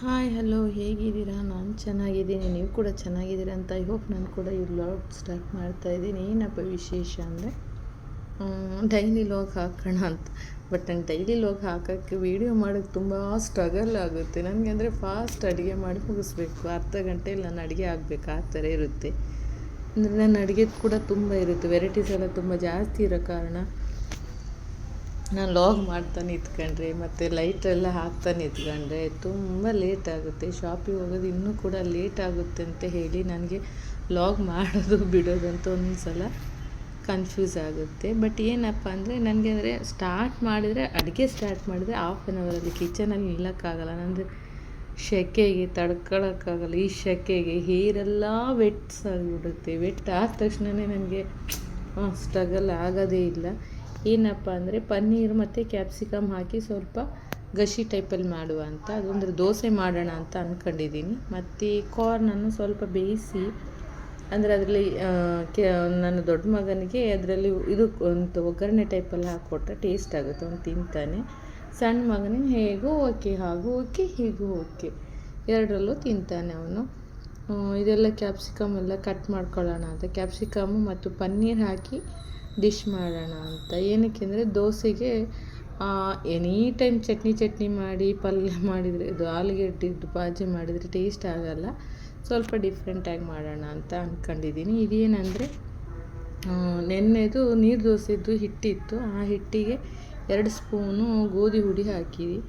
Hi hello ಹೇಗಿದ್ದೀರಾ? ನಾನು ಚೆನ್ನಾಗಿದ್ದೀನಿ. ನೀವು ಕೂಡ ಚೆನ್ನಾಗಿದ್ದೀರಾ ಅಂತ ಐ ಹೋಪ್ ನಾನು ಕೂಡ ಈ ವ್ಲಾಗ್ ಸ್ಟಾರ್ಟ್ ಮಾಡ್ತಾ ಇದ್ದೀನಿ. ಏನಪ್ಪ ವಿಶೇಷ ಅಂದರೆ ಡೈಲಿ ಲಾಗ್ ಹಾಕೋಣ ಅಂತ. ಬಟ್ ನಾನು ಡೈಲಿ ಲಾಗ್ ಹಾಕೋಕ್ಕೆ ವೀಡಿಯೋ ಮಾಡೋಕ್ಕೆ ತುಂಬ ಸ್ಟ್ರಗಲ್ ಆಗುತ್ತೆ. ನನಗೆ ಅಂದರೆ ಫಾಸ್ಟ್ ಅಡುಗೆ ಮಾಡಿ ಮುಗಿಸ್ಬೇಕು. ಅರ್ಧ ಗಂಟೆಯಲ್ಲಿ ನಾನು ಅಡುಗೆ ಆಗಬೇಕು. ಆ ಥರ ಇರುತ್ತೆ. ಅಂದರೆ ನನ್ನ ಅಡುಗೆ ಕೂಡ ತುಂಬ ಇರುತ್ತೆ. ವೆರೈಟೀಸ್ ಎಲ್ಲ ತುಂಬ ಜಾಸ್ತಿ ಇರೋ ಕಾರಣ. ನಾನು ಲಾಗ್ ಮಾಡ್ತಾ ನಿಂತ್ಕೊಂಡ್ರೆ ಮತ್ತು ಲೈಟೆಲ್ಲ ಹಾಕ್ತಾ ನಿಂತ್ಕೊಂಡ್ರೆ ತುಂಬ ಲೇಟ್ ಆಗುತ್ತೆ. ಶಾಪಿಗೆ ಹೋಗೋದು ಇನ್ನೂ ಕೂಡ ಲೇಟ್ ಆಗುತ್ತೆ ಅಂತ ಹೇಳಿ ನನಗೆ ಲಾಗ್ ಮಾಡೋದು ಬಿಡೋದಂತ ಒಂದು ಸಲ ಕನ್ಫ್ಯೂಸ್ ಆಗುತ್ತೆ. ಬಟ್ ಏನಪ್ಪ ಅಂದರೆ ನನಗೆ ಅಂದರೆ ಸ್ಟಾರ್ಟ್ ಮಾಡಿದರೆ, ಅಡುಗೆ ಸ್ಟಾರ್ಟ್ ಮಾಡಿದರೆ ಹಾಫ್ ಆನ್ ಅವರಲ್ಲಿ ಕಿಚನಲ್ಲಿ ನಿಲ್ಲಕ್ಕಾಗಲ್ಲ. ನಂದು ಸೆಕೆಗೆ ತಡ್ಕೊಳಕ್ಕಾಗಲ್ಲ. ಈ ಸೆಕೆಗೆ ಹೇರೆಲ್ಲ ವೆಟ್ಸ್ ಆಗಿಬಿಡುತ್ತೆ. ವೆಟ್ ಆದ ತಕ್ಷಣವೇ ನನಗೆ ಸ್ಟ್ರಗಲ್ ಆಗೋದೇ ಇಲ್ಲ. ಏನಪ್ಪ ಅಂದರೆ ಪನ್ನೀರ್ ಮತ್ತು ಕ್ಯಾಪ್ಸಿಕಮ್ ಹಾಕಿ ಸ್ವಲ್ಪ ಗಶಿ ಟೈಪಲ್ಲಿ ಮಾಡುವ ಅಂತ. ಅದೊಂದು ದೋಸೆ ಮಾಡೋಣ ಅಂತ ಅಂದ್ಕೊಂಡಿದ್ದೀನಿ ಮತ್ತು ಕಾರ್ನನ್ನು ಸ್ವಲ್ಪ ಬೇಯಿಸಿ, ಅಂದರೆ ಅದರಲ್ಲಿ ಕೆ, ನನ್ನ ದೊಡ್ಡ ಮಗನಿಗೆ ಅದರಲ್ಲಿ ಇದು ಒಂದು ಒಗ್ಗರಣೆ ಟೈಪಲ್ಲಿ ಹಾಕ್ಕೊಟ್ರೆ ಟೇಸ್ಟ್ ಆಗುತ್ತೆ. ಅವ್ನು ತಿಂತಾನೆ. ಸಣ್ಣ ಮಗನಿಗೆ ಹೇಗೂ ಓಕೆ, ಹಾಗೂ ಓಕೆ, ಹೀಗೂ ಓಕೆ. ಎರಡರಲ್ಲೂ ತಿಂತಾನೆ ಅವನು. ಇದೆಲ್ಲ ಕ್ಯಾಪ್ಸಿಕಮ್ ಎಲ್ಲ ಕಟ್ ಮಾಡ್ಕೊಳ್ಳೋಣ ಅಂತ. ಕ್ಯಾಪ್ಸಿಕಮ್ಮು ಮತ್ತು ಪನ್ನೀರ್ ಹಾಕಿ ಡಿಶ್ ಮಾಡೋಣ ಅಂತ. ಏನಕ್ಕೆ ಅಂದರೆ ದೋಸೆಗೆ ಎನಿ ಟೈಮ್ ಚಟ್ನಿ ಚಟ್ನಿ ಮಾಡಿ, ಪಲ್ಯ ಮಾಡಿದರೆ, ಇದು ಆಲೂಗೆಡ್ಡೆದು ಬಾಜಿ ಮಾಡಿದರೆ ಟೇಸ್ಟ್ ಆಗೋಲ್ಲ. ಸ್ವಲ್ಪ ಡಿಫ್ರೆಂಟಾಗಿ ಮಾಡೋಣ ಅಂತ ಅಂದ್ಕೊಂಡಿದ್ದೀನಿ ಇದೇನಂದರೆ ನೆನ್ನೆದು ನೀರು ದೋಸೆದು ಹಿಟ್ಟಿತ್ತು. ಆ ಹಿಟ್ಟಿಗೆ ಎರಡು ಸ್ಪೂನು ಗೋಧಿ ಹುಡಿ ಹಾಕಿದ್ವಿ.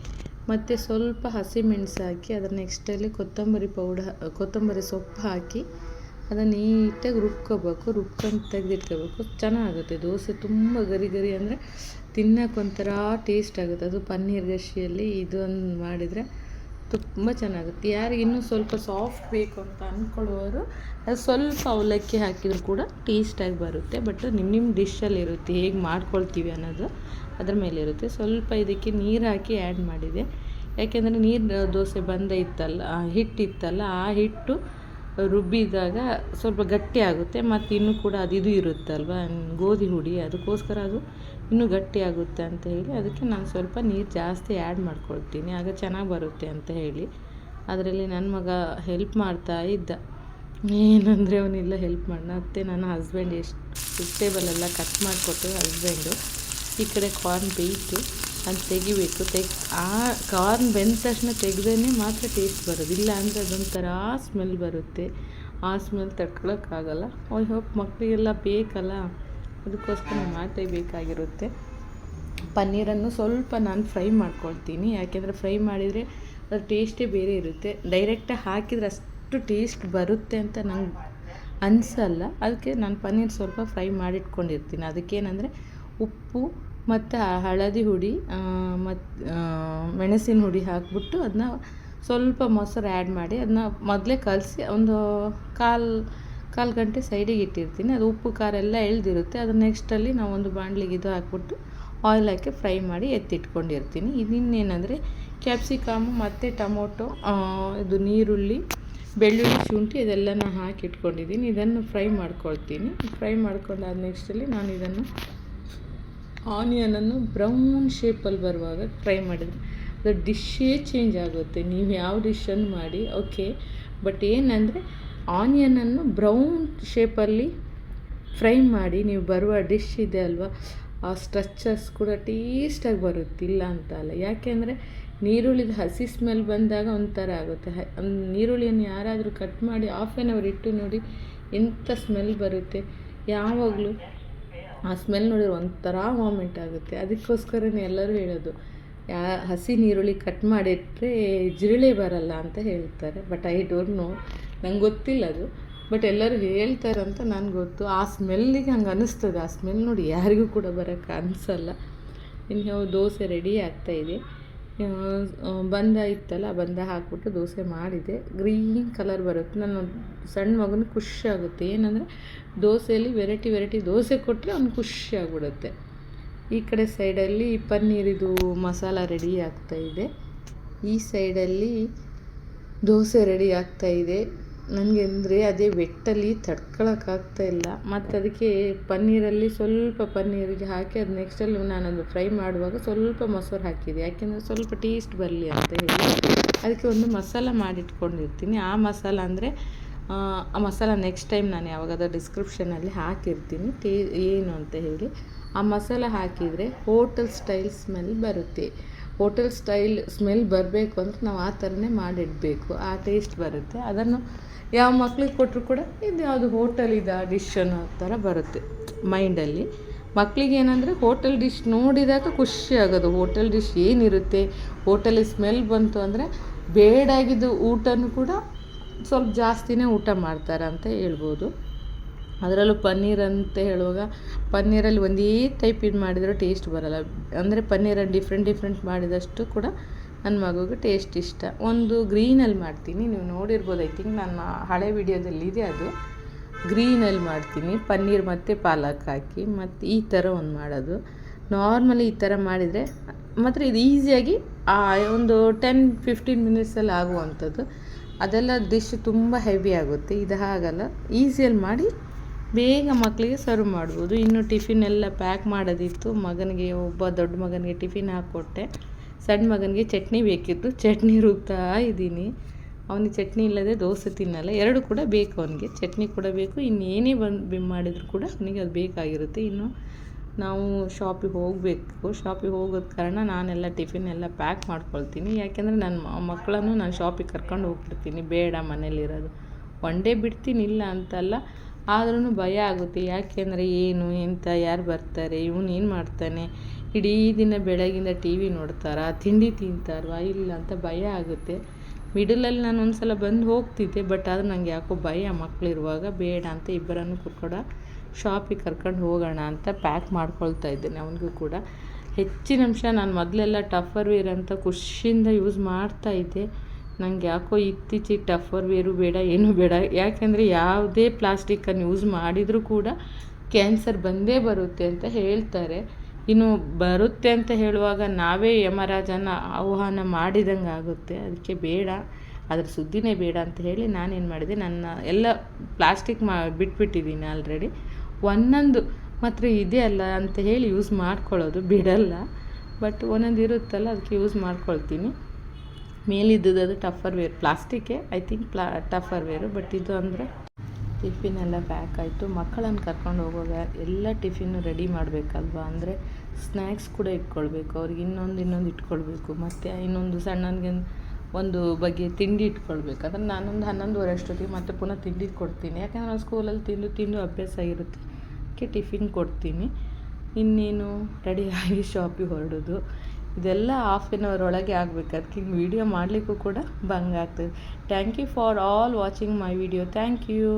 ಮತ್ತು ಸ್ವಲ್ಪ ಹಸಿಮೆಣಸು ಹಾಕಿ, ಅದರ ನೆಕ್ಸ್ಟಲ್ಲಿ ಕೊತ್ತಂಬರಿ ಪೌಡ, ಕೊತ್ತಂಬರಿ ಸೊಪ್ಪು ಹಾಕಿ ಅದನ್ನು ನೀಟಾಗಿ ರುಬ್ಕೋಬೇಕು, ರುಬ್ಕೊಂಡು ತೆಗೆದಿಟ್ಕೋಬೇಕು. ಚೆನ್ನಾಗುತ್ತೆ, ದೋಸೆ ತುಂಬ ಗರಿ ಗರಿ ಅಂದರೆ ತಿನ್ನೋಕೆ ಟೇಸ್ಟ್ ಆಗುತ್ತೆ. ಅದು ಪನ್ನೀರ್ ಗಶಿಯಲ್ಲಿ ಇದೊಂದು ಮಾಡಿದರೆ ತುಂಬ ಚೆನ್ನಾಗುತ್ತೆ. ಯಾರಿಗೆ ಇನ್ನೂ ಸ್ವಲ್ಪ ಸಾಫ್ಟ್ ಬೇಕು ಅಂತ ಅಂದ್ಕೊಳ್ಳೋರು ಅದು ಸ್ವಲ್ಪ ಅವಲಕ್ಕಿ ಹಾಕಿದರೂ ಕೂಡ ಟೇಸ್ಟಾಗಿ ಬರುತ್ತೆ. ಬಟ್ ನಿಮ್ಮ ನಿಮ್ಮ ಡಿಶಲ್ಲಿ ಇರುತ್ತೆ, ಹೇಗೆ ಮಾಡ್ಕೊಳ್ತೀವಿ ಅನ್ನೋದು ಅದ್ರ ಮೇಲೆ ಇರುತ್ತೆ. ಸ್ವಲ್ಪ ಇದಕ್ಕೆ ನೀರು ಹಾಕಿ ಆ್ಯಡ್ ಮಾಡಿದೆ. ಯಾಕೆಂದರೆ ನೀರು ದೋಸೆ ಬಂದೇ ಇತ್ತಲ್ಲ ಹಿಟ್ಟಿತ್ತಲ್ಲ, ಆ ಹಿಟ್ಟು ರುಬ್ಬಿದಾಗ ಸ್ವಲ್ಪ ಗಟ್ಟಿ ಆಗುತ್ತೆ ಮತ್ತು ಇನ್ನೂ ಕೂಡ ಅದು ಇದು ಇರುತ್ತಲ್ವ? ಗೋಧಿ ಹುಡಿ, ಅದಕ್ಕೋಸ್ಕರ ಅದು ಇನ್ನೂ ಗಟ್ಟಿ ಆಗುತ್ತೆ ಅಂತ ಹೇಳಿ ಅದಕ್ಕೆ ನಾನು ಸ್ವಲ್ಪ ನೀರು ಜಾಸ್ತಿ ಆ್ಯಡ್ ಮಾಡ್ಕೊಳ್ತೀನಿ. ಆಗ ಚೆನ್ನಾಗಿ ಬರುತ್ತೆ ಅಂತ ಹೇಳಿ. ಅದರಲ್ಲಿ ನನ್ನ ಮಗ ಹೆಲ್ಪ್ ಮಾಡ್ತಾ ಇದ್ದ. ಏನಂದರೆ ಅವನಿಲ್ಲ ಹೆಲ್ಪ್ ಮಾಡಿ ಮತ್ತು ನನ್ನ ಹಸ್ಬೆಂಡ್ ಎಷ್ಟು ವೆಜಿಟೇಬಲೆಲ್ಲ ಕಟ್ ಮಾಡಿಕೊಟ್ಟು ಹಸ್ಬೆಂಡು ಈ ಕಡೆ ಕಾರ್ನ್ ಬೇಯಿತು. ಅದು ತೆಗಿಬೇಕು. ತೆಗ್ ಆ ಕಾರ್ನ್ ಬೆಂದ ತಕ್ಷಣ ತೆಗೆದೇ ಮಾತ್ರ ಟೇಸ್ಟ್ ಬರೋದು. ಇಲ್ಲ ಅಂದರೆ ಅದೊಂಥರ ಸ್ಮೆಲ್ ಬರುತ್ತೆ. ಆ ಸ್ಮೆಲ್ ತಡ್ಕೊಳಕ್ಕಾಗಲ್ಲ ಐ ಹೋಪ್ ಮಕ್ಕಳಿಗೆಲ್ಲ ಬೇಕಲ್ಲ? ಅದಕ್ಕೋಸ್ಕರ ಮಾಡಲೇಬೇಕಾಗಿರುತ್ತೆ ಪನ್ನೀರನ್ನು ಸ್ವಲ್ಪ ನಾನು ಫ್ರೈ ಮಾಡ್ಕೊಳ್ತೀನಿ. ಯಾಕೆಂದರೆ ಫ್ರೈ ಮಾಡಿದರೆ ಅದ್ರ ಟೇಸ್ಟೇ ಬೇರೆ ಇರುತ್ತೆ. ಡೈರೆಕ್ಟಾಗಿ ಹಾಕಿದರೆ ಅಷ್ಟು ಟೇಸ್ಟ್ ಬರುತ್ತೆ ಅಂತ ನಂಗೆ ಅನಿಸಲ್ಲ. ಅದಕ್ಕೆ ನಾನು ಪನ್ನೀರ್ ಸ್ವಲ್ಪ ಫ್ರೈ ಮಾಡಿಟ್ಕೊಂಡಿರ್ತೀನಿ. ಅದಕ್ಕೇನಂದರೆ ಉಪ್ಪು ಮತ್ತು ಹಳದಿ ಹುಡಿ ಮತ್ತು ಮೆಣಸಿನ ಹುಡಿ ಹಾಕಿಬಿಟ್ಟು ಅದನ್ನ ಸ್ವಲ್ಪ ಮೊಸರು ಆ್ಯಡ್ ಮಾಡಿ ಅದನ್ನ ಮೊದಲೇ ಕಲಸಿ ಒಂದು ಕಾಲು ಕಾಲು ಗಂಟೆ ಸೈಡಿಗೆ ಇಟ್ಟಿರ್ತೀನಿ. ಅದು ಉಪ್ಪು, ಖಾರ ಎಲ್ಲ ಎಳ್ದಿರುತ್ತೆ. ಅದು ನೆಕ್ಸ್ಟಲ್ಲಿ ನಾವು ಒಂದು ಬಾಣಲಿಗೆ ಇದು ಹಾಕ್ಬಿಟ್ಟು ಆಯಿಲ್ ಹಾಕಿ ಫ್ರೈ ಮಾಡಿ ಎತ್ತಿಟ್ಕೊಂಡಿರ್ತೀನಿ. ಇನ್ನೇನಂದರೆ ಕ್ಯಾಪ್ಸಿಕಮು ಮತ್ತು ಟೊಮೊಟೊ ಇದು ನೀರುಳ್ಳಿ, ಬೆಳ್ಳುಳ್ಳಿ, ಶುಂಠಿ ಇದೆಲ್ಲನೂ ಹಾಕಿಟ್ಕೊಂಡಿದ್ದೀನಿ. ಇದನ್ನು ಫ್ರೈ ಮಾಡ್ಕೊಳ್ತೀನಿ. ಫ್ರೈ ಮಾಡ್ಕೊಂಡಾದ ನೆಕ್ಸ್ಟಲ್ಲಿ ನಾನು ಇದನ್ನು ಆನಿಯನನ್ನು ಬ್ರೌನ್ ಶೇಪಲ್ಲಿ ಬರುವಾಗ ಫ್ರೈ ಮಾಡಿದರೆ ಅದು ಡಿಶ್ಶೇ ಚೇಂಜ್ ಆಗುತ್ತೆ. ನೀವು ಯಾವ ಡಿಶನ್ನು ಮಾಡಿ ಓಕೆ ಬಟ್ ಏನಂದರೆ ಆನಿಯನನ್ನು ಬ್ರೌನ್ ಶೇಪಲ್ಲಿ ಫ್ರೈ ಮಾಡಿ, ನೀವು ಬರುವ ಡಿಶ್ ಇದೆ ಅಲ್ವಾ, ಆ ಸ್ಟ್ರಚ್ಚರ್ಸ್ ಕೂಡ ಟೇಸ್ಟಾಗಿ ಬರುತ್ತೆ. ಇಲ್ಲ ಅಂತ ಅಲ್ಲ. ಯಾಕೆಂದರೆ ನೀರುಳ್ಳಿದ ಹಸಿ ಸ್ಮೆಲ್ ಬಂದಾಗ ಒಂಥರ ಆಗುತ್ತೆ. ನೀರುಳ್ಳಿಯನ್ನು ಯಾರಾದರೂ ಕಟ್ ಮಾಡಿ ಆಫ್ ಆ್ಯನ್ ಅವರ್ ಇಟ್ಟು ನೋಡಿ ಎಂಥ ಸ್ಮೆಲ್ ಬರುತ್ತೆ. ಯಾವಾಗಲೂ ಆ ಸ್ಮೆಲ್ ನೋಡಿದ್ರೆ ಒಂಥರ ವಾಮಿಟ್ ಆಗುತ್ತೆ. ಅದಕ್ಕೋಸ್ಕರನೇ ಎಲ್ಲರೂ ಹೇಳೋದು, ಯಾ, ಹಸಿ ನೀರುಳ್ಳಿ ಕಟ್ ಮಾಡಿಟ್ರೆ ಜಿರಳೆ ಬರಲ್ಲ ಅಂತ ಹೇಳ್ತಾರೆ. ಬಟ್ ಐ ಡೋಂಟ್ ನೋ ನಂಗೆ ಗೊತ್ತಿಲ್ಲ ಅದು. ಬಟ್ ಎಲ್ಲರೂ ಹೇಳ್ತಾರೆ ಹೇಳ್ತಾರಂತ ನನಗೆ ಗೊತ್ತು. ಆ ಸ್ಮೆಲ್ಲಿಗೆ ಹಂಗೆ ಅನ್ನಿಸ್ತದೆ. ಆ ಸ್ಮೆಲ್ ನೋಡಿ ಯಾರಿಗೂ ಕೂಡ ಬರೋಕ್ಕೆ ಅನಿಸಲ್ಲ. ಇನ್ನು ದೋಸೆ ರೆಡಿ ಆಗ್ತಾಯಿದೆ ಬಂದ ಇತ್ತಲ್ಲ, ಬಂದ ಹಾಕ್ಬಿಟ್ಟು ದೋಸೆ ಮಾಡಿದೆ. ಗ್ರೀನ್ ಕಲರ್ ಬರುತ್ತೆ. ನನ್ನ ಸಣ್ಣ ಮಗನ ಖುಷಿ ಆಗುತ್ತೆ. ಏನಂದರೆ ದೋಸೆಯಲ್ಲಿ ವೆರೈಟಿ ವೆರೈಟಿ ದೋಸೆ ಕೊಟ್ಟರೆ ಅವ್ನು ಖುಷಿ ಆಗಿಬಿಡುತ್ತೆ. ಈ ಕಡೆ ಸೈಡಲ್ಲಿ ಪನ್ನೀರಿದು ಮಸಾಲ ರೆಡಿ ಆಗ್ತಾಯಿದೆ ಈ ಸೈಡಲ್ಲಿ ದೋಸೆ ರೆಡಿ ಆಗ್ತಾಯಿದೆ ನನಗೆ ಅಂದರೆ ಅದೇ ವೆಟ್ಟಲ್ಲಿ ತಡ್ಕೊಳಕ್ಕಾಗ್ತಾ ಇಲ್ಲ. ಮತ್ತು ಅದಕ್ಕೆ ಪನ್ನೀರಲ್ಲಿ ಸ್ವಲ್ಪ ಪನ್ನೀರಿಗೆ ಹಾಕಿ ಅದು ನೆಕ್ಸ್ಟಲ್ಲಿ ನಾನದು ಫ್ರೈ ಮಾಡುವಾಗ ಸ್ವಲ್ಪ ಮೊಸರು ಹಾಕಿದೆ. ಯಾಕೆಂದರೆ ಸ್ವಲ್ಪ ಟೇಸ್ಟ್ ಬರಲಿ ಅಂತ ಹೇಳಿ ಅದಕ್ಕೆ ಒಂದು ಮಸಾಲ ಮಾಡಿಟ್ಕೊಂಡಿರ್ತೀನಿ. ಆ ಮಸಾಲ ಅಂದರೆ, ಆ ಮಸಾಲ ನೆಕ್ಸ್ಟ್ ಟೈಮ್ ನಾನು ಯಾವಾಗಾದ್ರೂ ಡಿಸ್ಕ್ರಿಪ್ಷನಲ್ಲಿ ಹಾಕಿರ್ತೀನಿ. ಟೇ, ಏನು ಅಂತ ಹೇಳಿ. ಆ ಮಸಾಲ ಹಾಕಿದರೆ ಹೋಟೆಲ್ ಸ್ಟೈಲ್ ಸ್ಮೆಲ್ ಬರುತ್ತೆ. ಹೋಟೆಲ್ ಸ್ಟೈಲ್ ಸ್ಮೆಲ್ ಬರಬೇಕು ಅಂದರೆ ನಾವು ಆ ಥರನೇ ಮಾಡಿಡಬೇಕು, ಆ ಟೇಸ್ಟ್ ಬರುತ್ತೆ. ಅದನ್ನು ಯಾವ ಮಕ್ಳಿಗೆ ಕೊಟ್ಟರು ಕೂಡ ಇದು ಯಾವುದು ಹೋಟೆಲ್ ಇದೆ ಡಿಶ್ ಅನ್ನೋ ಥರ ಬರುತ್ತೆ ಮೈಂಡಲ್ಲಿ. ಮಕ್ಕಳಿಗೆ ಏನಂದರೆ ಹೋಟೆಲ್ ಡಿಶ್ ನೋಡಿದಾಗ ಖುಷಿ ಆಗೋದು. ಹೋಟೆಲ್ ಡಿಶ್ ಏನಿರುತ್ತೆ, ಹೋಟೆಲಿಗೆ ಸ್ಮೆಲ್ ಬಂತು ಅಂದರೆ ಬೇಡಾಗಿದ್ದು ಊಟನೂ ಕೂಡ ಸ್ವಲ್ಪ ಜಾಸ್ತಿನೇ ಊಟ ಮಾಡ್ತಾರೆ ಅಂತ ಹೇಳ್ಬೋದು. ಅದರಲ್ಲೂ ಪನ್ನೀರ್ ಅಂತ ಹೇಳುವಾಗ ಪನ್ನೀರಲ್ಲಿ ಒಂದೇ ಟೈಪ್ ಇದು ಮಾಡಿದರೂ ಟೇಸ್ಟ್ ಬರೋಲ್ಲ. ಅಂದರೆ ಪನ್ನೀರಲ್ಲಿ ಡಿಫ್ರೆಂಟ್ ಡಿಫ್ರೆಂಟ್ ಮಾಡಿದಷ್ಟು ಕೂಡ ನನ್ನ ಮಗುಗೆ ಟೇಸ್ಟ್ ಇಷ್ಟ. ಒಂದು ಗ್ರೀನಲ್ಲಿ ಮಾಡ್ತೀನಿ. ನೀವು ನೋಡಿರ್ಬೋದು ಐ ಥಿಂಕ್ ನನ್ನ ಹಳೆ ವಿಡಿಯೋದಲ್ಲಿ ಇದೆ ಅದು. ಗ್ರೀನಲ್ಲಿ ಮಾಡ್ತೀನಿ. ಪನ್ನೀರ್ ಮತ್ತು ಪಾಲಕ್ ಹಾಕಿ, ಮತ್ತು ಈ ಥರ ಒಂದು ಮಾಡೋದು. ನಾರ್ಮಲಿ ಈ ಥರ ಮಾಡಿದರೆ ಮಾತ್ರ ಇದು ಈಸಿಯಾಗಿ ಒಂದು ಟೆನ್ ಫಿಫ್ಟೀನ್ ಮಿನಿಟ್ಸಲ್ಲಿ ಆಗುವಂಥದ್ದು. ಅದೆಲ್ಲ ಡಿಶ್ ತುಂಬ ಹೆವಿ ಆಗುತ್ತೆ. ಇದು ಹಾಗಲ್ಲ. ಈಸಿಯಲ್ಲಿ ಮಾಡಿ ಬೇಗ ಮಕ್ಕಳಿಗೆ ಸರ್ವ್ ಮಾಡ್ಬೋದು. ಇನ್ನು ಟಿಫಿನ್ ಎಲ್ಲ ಪ್ಯಾಕ್ ಮಾಡೋದಿತ್ತು. ಮಗನಿಗೆ ಒಬ್ಬ ದೊಡ್ಡ ಮಗನಿಗೆ ಟಿಫಿನ್ ಹಾಕ್ಕೊಟ್ಟೆ ಸಣ್ಣ ಮಗನಿಗೆ ಚಟ್ನಿ ಬೇಕಿತ್ತು. ಚಟ್ನಿ ರುಬ್ತಾ ಇದ್ದೀನಿ. ಅವನಿಗೆ ಚಟ್ನಿ ಇಲ್ಲದೆ ದೋಸೆ ತಿನ್ನಲ್ಲ. ಎರಡು ಕೂಡ ಬೇಕು ಅವನಿಗೆ. ಚಟ್ನಿ ಕೂಡ ಬೇಕು. ಇನ್ನೇನೇ ಬಂದು ಮಾಡಿದರೂ ಕೂಡ ಅವನಿಗೆ ಅದು ಬೇಕಾಗಿರುತ್ತೆ. ಇನ್ನು ನಾವು ಶಾಪಿಗೆ ಹೋಗಬೇಕು. ಶಾಪಿಗೆ ಹೋಗೋದ ಕಾರಣ ನಾನೆಲ್ಲ ಟಿಫಿನ್ ಎಲ್ಲ ಪ್ಯಾಕ್ ಮಾಡ್ಕೊಳ್ತೀನಿ. ಯಾಕೆಂದರೆ ನನ್ನ ಮಕ್ಕಳನ್ನು ನಾನು ಶಾಪಿಗೆ ಕರ್ಕೊಂಡು ಹೋಗ್ಬಿಡ್ತೀನಿ. ಬೇಡ ಮನೇಲಿರೋದು. ಒನ್ ಡೇ ಬಿಡ್ತೀನಿ. ಇಲ್ಲ ಅಂತಲ್ಲ ಆದ್ರೂ ಭಯ ಆಗುತ್ತೆ. ಯಾಕೆಂದರೆ ಏನು, ಎಂತ, ಯಾರು ಬರ್ತಾರೆ, ಇವನು ಏನು ಮಾಡ್ತಾನೆ? ಇಡೀ ದಿನ ಬೆಳಗಿಂದ ಟಿ ವಿ ನೋಡ್ತಾರಾ? ತಿಂಡಿ ತಿಂತಾರವಾ? ಇಲ್ಲ ಅಂತ ಭಯ ಆಗುತ್ತೆ. ಮಿಡಲಲ್ಲಿ ನಾನು ಒಂದು ಸಲ ಬಂದು ಹೋಗ್ತಿದ್ದೆ, ಬಟ್ ಆದರೆ ನನಗೆ ಯಾಕೋ ಭಯ ಮಕ್ಕಳಿರುವಾಗ ಬೇಡ ಅಂತ ಇಬ್ಬರನ್ನು ಕೂಡ ಶಾಪಿಗೆ ಕರ್ಕೊಂಡು ಹೋಗೋಣ ಅಂತ ಪ್ಯಾಕ್ ಮಾಡ್ಕೊಳ್ತಾ ಇದ್ದೇನೆ ಅವನಿಗೂ ಕೂಡ. ಹೆಚ್ಚಿನ ಅಂಶ ನಾನು ಮೊದಲೆಲ್ಲ ಟಫರ್ ವೇರ್ ಅಂತ ಖುಷಿಯಿಂದ ಯೂಸ್ ಮಾಡ್ತಾ ಇದ್ದೆ. ನಂಗೆ ಯಾಕೋ ಇತ್ತೀಚೆಗೆ ಟಫರ್ ವೇರು ಬೇಡ, ಏನೂ ಬೇಡ. ಯಾಕೆಂದರೆ ಯಾವುದೇ ಪ್ಲಾಸ್ಟಿಕ್ಕನ್ನು ಯೂಸ್ ಮಾಡಿದರೂ ಕೂಡ ಕ್ಯಾನ್ಸರ್ ಬಂದೇ ಬರುತ್ತೆ ಅಂತ ಹೇಳ್ತಾರೆ. ಇನ್ನು ಬರುತ್ತೆ ಅಂತ ಹೇಳುವಾಗ ನಾವೇ ಯಮರಾಜನ ಆಹ್ವಾನ ಮಾಡಿದಂಗೆ ಆಗುತ್ತೆ. ಅದಕ್ಕೆ ಬೇಡ, ಅದ್ರ ಸುದ್ದಿನೇ ಬೇಡ ಅಂತ ಹೇಳಿ ನಾನೇನು ಮಾಡಿದೆ, ನನ್ನ ಎಲ್ಲ ಪ್ಲಾಸ್ಟಿಕ್ ಮಾ ಬಿಟ್ಬಿಟ್ಟಿದ್ದೀನಿ ಆಲ್ರೆಡಿ ಒಂದೊಂದು ಮಾತ್ರ ಇದೆ ಅಲ್ಲ ಅಂತ ಹೇಳಿ ಯೂಸ್ ಮಾಡ್ಕೊಳ್ಳೋದು, ಬಿಡಲ್ಲ. ಬಟ್ ಒಂದೊಂದು ಇರುತ್ತಲ್ಲ, ಅದಕ್ಕೆ ಯೂಸ್ ಮಾಡ್ಕೊಳ್ತೀನಿ. ಮೇಲಿದ್ದದ್ದು ಅದು ಟಫರ್ ವೇರ್ ಪ್ಲಾಸ್ಟಿಕ್ಕೆ ಐ ಥಿಂಕ್ ಪ್ಲಾ ಟಫರ್ ವೇರು ಬಟ್ ಇದು ಅಂದರೆ ಟಿಫಿನ್ ಎಲ್ಲ ಪ್ಯಾಕ್ ಆಯಿತು. ಮಕ್ಕಳನ್ನು ಕರ್ಕೊಂಡು ಹೋಗುವಾಗ ಎಲ್ಲ ಟಿಫಿನ್ನು ರೆಡಿ ಮಾಡಬೇಕಲ್ವಾ? ಅಂದರೆ ಸ್ನ್ಯಾಕ್ಸ್ ಕೂಡ ಇಟ್ಕೊಳ್ಬೇಕು. ಅವ್ರಿಗೆ ಇನ್ನೊಂದು ಇನ್ನೊಂದು ಇಟ್ಕೊಳ್ಬೇಕು. ಮತ್ತು ಇನ್ನೊಂದು ಸಣ್ಣನಿಗೆ ಒಂದು ಬಗ್ಗೆ ತಿಂಡಿ ಇಟ್ಕೊಳ್ಬೇಕು. ಅದನ್ನು ನಾನೊಂದು ಹನ್ನೊಂದುವರೆ ಅಷ್ಟೊತ್ತಿಗೆ ಮತ್ತೆ ಪುನಃ ತಿಂಡಿ ಕೊಡ್ತೀನಿ. ಯಾಕಂದರೆ ನಾನು ಸ್ಕೂಲಲ್ಲಿ ತಿಂದು ತಿಂದು ಅಭ್ಯಾಸ ಇರುತ್ತೆ. ಅದಕ್ಕೆ ಟಿಫಿನ್ ಕೊಡ್ತೀನಿ. ಇನ್ನೇನು? ರೆಡಿಯಾಗಿ ಶಾಪಿಗೆ ಹೊರಡೋದು. ಇದೆಲ್ಲ ಹಾಫ್ ಆನ್ ಅವರ್ ಒಳಗೆ ಆಗಬೇಕು. ಅದಕ್ಕೆ ಹಿಂಗೆ ವೀಡಿಯೋ ಮಾಡಲಿಕ್ಕೂ ಕೂಡ ಭಂಗ ಆಗ್ತದೆ. Thank you for all watching my video thank you